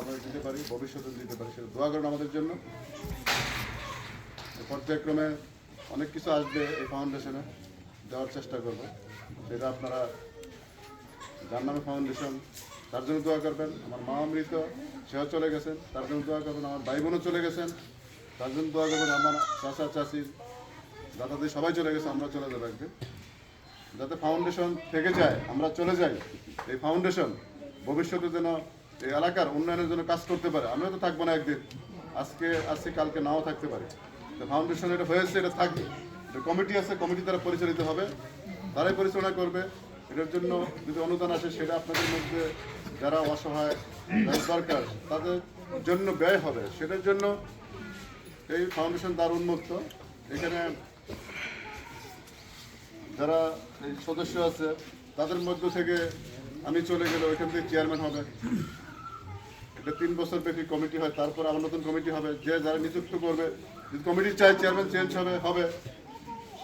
আমরা দিতে পারি ভবিষ্যতে দিতে পারি, সেটা দোয়া করেন আমাদের জন্য। পর্যায়ক্রমে অনেক কিছু আসবে এই ফাউন্ডেশনে দেওয়ার চেষ্টা করব। সেটা আপনারা জান্নামে ফাউন্ডেশন তার জন্য দোয়া করবেন। আমার মা অমৃত, সেও চলে গেছেন, তার জন্য দোয়া করবেন। আমার ভাই বোনও চলে গেছেন, তার জন্য দোয়া করবেন। আমার চাচা, চাচি, দাদাদি সবাই চলে গেছে, আমরা চলে যাব একদিন। যাতে ফাউন্ডেশন থেকে যায়, আমরা চলে যাই। এই ফাউন্ডেশন ভবিষ্যতে যেন এই এলাকার উন্নয়নের জন্য কাজ করতে পারে। আমিও তো থাকব না একদিন। আজকে আজকে, কালকে নাও থাকতে পারে। তো ফাউন্ডেশন এটা হয়েছে, এটা থাকবে। এটা কমিটি আছে কমিটি দ্বারা পরিচালিত হবে। তারাই পরিচালনা করবে। এটার জন্য যদি অনুদান আসে, সেটা আপনাদের মধ্যে যারা অসহায় দরকার, তাদের জন্য ব্যয় হবে। সেটার জন্য এই ফাউন্ডেশন দ্বার উন্মুক্ত। এখানে যারা সদস্য আছে, তাদের মধ্য থেকে আমি চলে গেলে ওইখান থেকে চেয়ারম্যান হবে। এটা তিন বছর ব্যাপী কমিটি হয়, তারপর আবার নতুন কমিটি হবে, যে যারা নিযুক্ত করবে, যদি কমিটি চায় চেয়ারম্যান চেঞ্জ হবে হবে।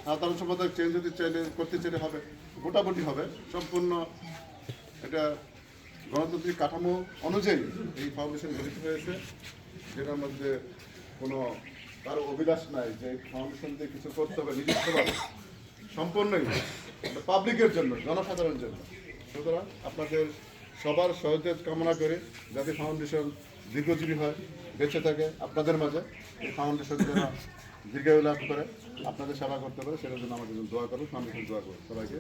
সাধারণ সম্পাদক চেঞ্জ যদি চাইলে, করতে চাইলে হবে। মোটামুটি হবে, সম্পূর্ণ এটা গণতান্ত্রিক কাঠামো অনুযায়ী এই ফাউন্ডেশন গঠিত হয়েছে, যেটার মধ্যে কোনো কারও অভিলাষ নাই যে ফাউন্ডেশন দিয়ে কিছু করতে হবে নিজস্বভাবে সম্পূর্ণই পাবলিকের জন্য, জনসাধারণের জন্য। সুতরাং আপনাদের সবার সহযোগ কামনা করে যাতে ফাউন্ডেশন দীর্ঘজীবী হয়, বেঁচে থাকে আপনাদের মাঝে এই ফাউন্ডেশন যেন দীর্ঘায়ু লাভ করে, আপনাদের সেবা করতে পারে, সেটার জন্য আমাদের দোয়া করুন, ফাউন্ডেশন দোয়া করুন সবাইকে।